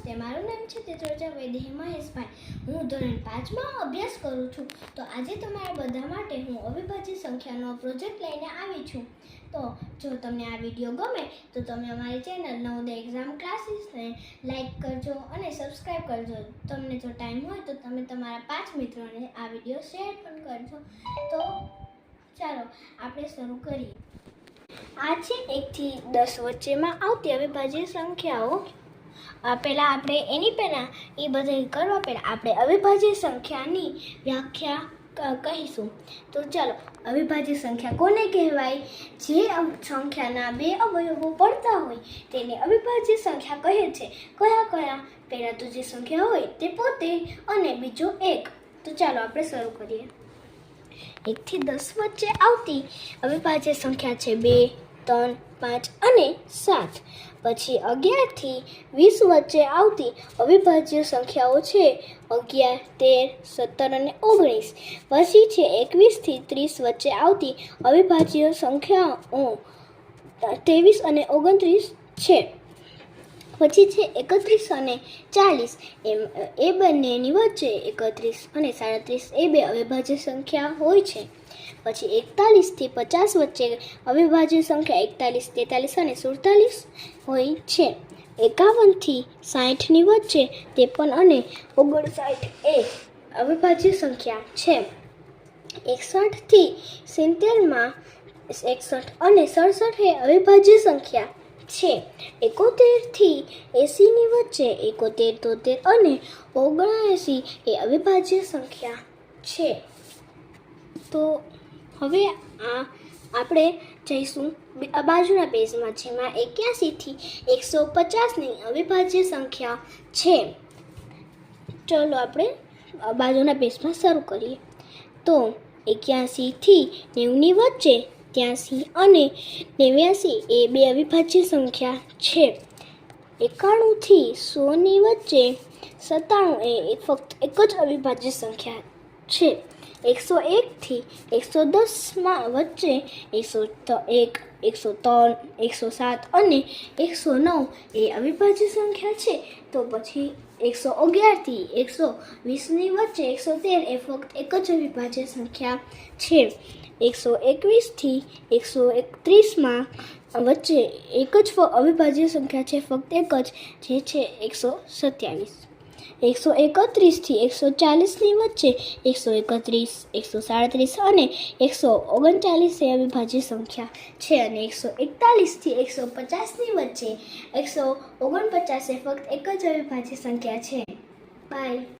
નમસ્તે, મારું નામ છે તેત્રોજા વૈદ્ય મહેશભાઈ. હું ધોરણ પાંચમાં અભ્યાસ કરું છું. તો આજે તમારા બધા માટે હું અવિભાજ્ય સંખ્યાનો પ્રોજેક્ટ લઈને આવી છું. તો જો તમને આ વીડિયો ગમે, તો તમે અમારી ચેનલ નવોદય એક્ઝામ ક્લાસીસને લાઇક કરજો અને સબસ્ક્રાઈબ કરજો. તમને જો ટાઈમ હોય તો તમે તમારા પાંચ મિત્રોને આ વીડિયો શેર પણ કરજો. તો ચાલો, આપણે શરૂ કરીએ. આ છે એકથી દસ વચ્ચેમાં આવતી અવિભાજ્ય સંખ્યાઓ. પહેલાં આપણે એની પહેલાં એ બધું કરવા પહેલાં આપણે અવિભાજ્ય સંખ્યાની વ્યાખ્યા કહીશું. તો ચાલો, અવિભાજ્ય સંખ્યા કોને કહેવાય? જે સંખ્યાના બે અવયવો પડતા હોય તેને અવિભાજ્ય સંખ્યા કહે છે. કયા કયા? પહેલાં તો જે સંખ્યા હોય તે પોતે અને બીજો એક. તો ચાલો આપણે શરૂ કરીએ. એકથી દસ વચ્ચે આવતી અવિભાજ્ય સંખ્યા છે બે. ત્રણ, પાંચ અને સાત. પછી અગિયારથી વીસ વચ્ચે આવતી અવિભાજ્ય સંખ્યાઓ છે અગિયાર, તેર, સત્તર અને ઓગણીસ. પછી છે એકવીસથી ત્રીસ વચ્ચે આવતી અવિભાજ્ય સંખ્યાઓ ત્રેવીસ અને ઓગણત્રીસ છે. પછી છે એકત્રીસ અને ચાલીસ. એમ, એ બંનેની વચ્ચે એકત્રીસ અને સાડત્રીસ એ બે અવિભાજ્ય સંખ્યા હોય છે. પછી એકતાલીસથી પચાસ વચ્ચે અવિભાજ્ય સંખ્યા એકતાલીસ, તેતાલીસ અને સુડતાલીસ હોય છે. એકાવનથી સાઠની વચ્ચે ત્રેપન અને ઓગણસાઠ એ અવિભાજ્ય સંખ્યા છે. એકસઠથી સિત્તેરમાં એકસઠ અને સડસઠ એ અવિભાજ્ય સંખ્યા છે. એકોતેરથી એંસીની વચ્ચે એકોતેર, તોતેર અને ઓગણએંસી એ અવિભાજ્ય સંખ્યા છે. તો હવે આ આપણે જઈશું બાજુના પેજમાં, જેમાં એક્યાસીથી એકસો પચાસની અવિભાજ્ય સંખ્યા છે. ચલો આપણે બાજુના પેજમાં શરૂ કરીએ. તો એક્યાસીથી નેવની વચ્ચે ત્યાંસી અને નેવ્યાસી એ બે અવિભાજ્ય સંખ્યા છે. એકાણુંથી સોની વચ્ચે સત્તાણું એ ફક્ત એક જ અવિભાજ્ય સંખ્યા છે. એકસો એકથી એકસો દસમાં વચ્ચે એકસો એક, એકસો ત્રણ, એકસો સાત અને એકસો નવ એ અવિભાજ્ય સંખ્યા છે. તો પછી એકસો અગિયારથી એકસો વીસની વચ્ચે એકસો તેર એ ફક્ત એક જ અવિભાજ્ય સંખ્યા છે. એકસો એકવીસથી એકસો એકત્રીસમાં વચ્ચે એક જ અવિભાજ્ય સંખ્યા છે. ફક્ત એક જ, જે છે એકસો સત્યાવીસ. એકસો એકત્રીસથી એકસો ચાલીસની વચ્ચે એકસો એકત્રીસ, એકસો સાડત્રીસ અને એકસો ઓગણચાલીસ એ અવિભાજ્ય સંખ્યા છે અને એકસો એકતાલીસથી એકસો પચાસની વચ્ચે એકસો ઓગણપચાસ એ ફક્ત એક જ અવિભાજ્ય સંખ્યા છે. બાય